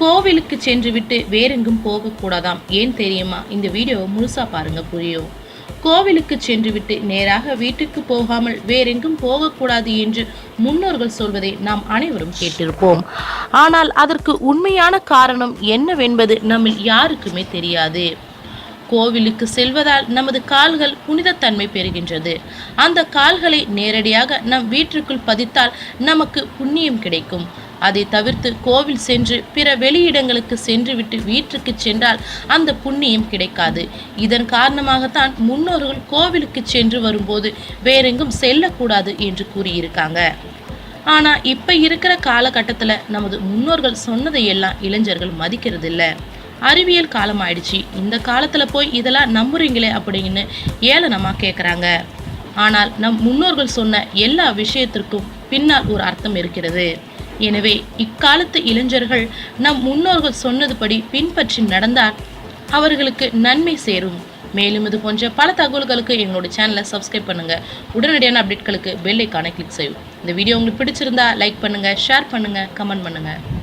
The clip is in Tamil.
கோவிலுக்கு சென்று விட்டு வேறெங்கும் போகக்கூடாதாம். ஏன் தெரியுமா? இந்த வீடியோவை முழுசா பாருங்க புரியும் கோவிலுக்கு சென்று விட்டு நேராக வீட்டுக்கு போகாமல் வேறெங்கும் போகக்கூடாது என்று முன்னோர்கள் சொல்வதை நாம் அனைவரும் கேட்டிருப்போம். ஆனால் அதற்கு உண்மையான காரணம் என்னவென்பது நம்மில் யாருக்குமே தெரியாது. கோவிலுக்கு செல்வதால் நமது கால்கள் புனிதத்தன்மை பெறுகின்றது. அந்த கால்களை நேரடியாக நம் வீட்டிற்குள் பதித்தால் நமக்கு புண்ணியம் கிடைக்கும். அதை தவிர்த்து கோவில் சென்று பிற வெளியிடங்களுக்கு சென்றுவிட்டு வீட்டுக்கு சென்றால் அந்த புண்ணியம் கிடைக்காது. இதன் காரணமாகத்தான் முன்னோர்கள் கோவிலுக்கு சென்று வரும்போது வேறெங்கும் செல்லக்கூடாது என்று கூறியிருக்காங்க. ஆனால் இப்போ இருக்கிற காலகட்டத்தில் நமது முன்னோர்கள் சொன்னதையெல்லாம் இளைஞர்கள் மதிக்கிறதில்ல. அறிவியல் காலம் ஆயிடுச்சு இந்த காலத்தில் போய் இதெல்லாம் நம்புறீங்களே அப்படின்னு ஏளனமாக கேட்குறாங்க ஆனால் நம் முன்னோர்கள் சொன்ன எல்லா விஷயத்திற்கும் பின்னால் ஒரு அர்த்தம் இருக்கிறது. எனவே இக்காலத்து இளைஞர்கள் நம் முன்னோர்கள் சொன்னதுபடி பின்பற்றி நடந்தால் அவர்களுக்கு நன்மை சேரும். மேலும் இது போன்ற பல தகவல்களுக்கு எங்களோட சேனலை சப்ஸ்கிரைப் பண்ணுங்கள் உடனடியான அப்டேட்களுக்கு பெல் ஐக்கானை கிளிக் செய்யும் இந்த வீடியோ உங்களுக்கு பிடிச்சிருந்தா லைக் பண்ணுங்கள் ஷேர் பண்ணுங்கள் கமெண்ட் பண்ணுங்கள்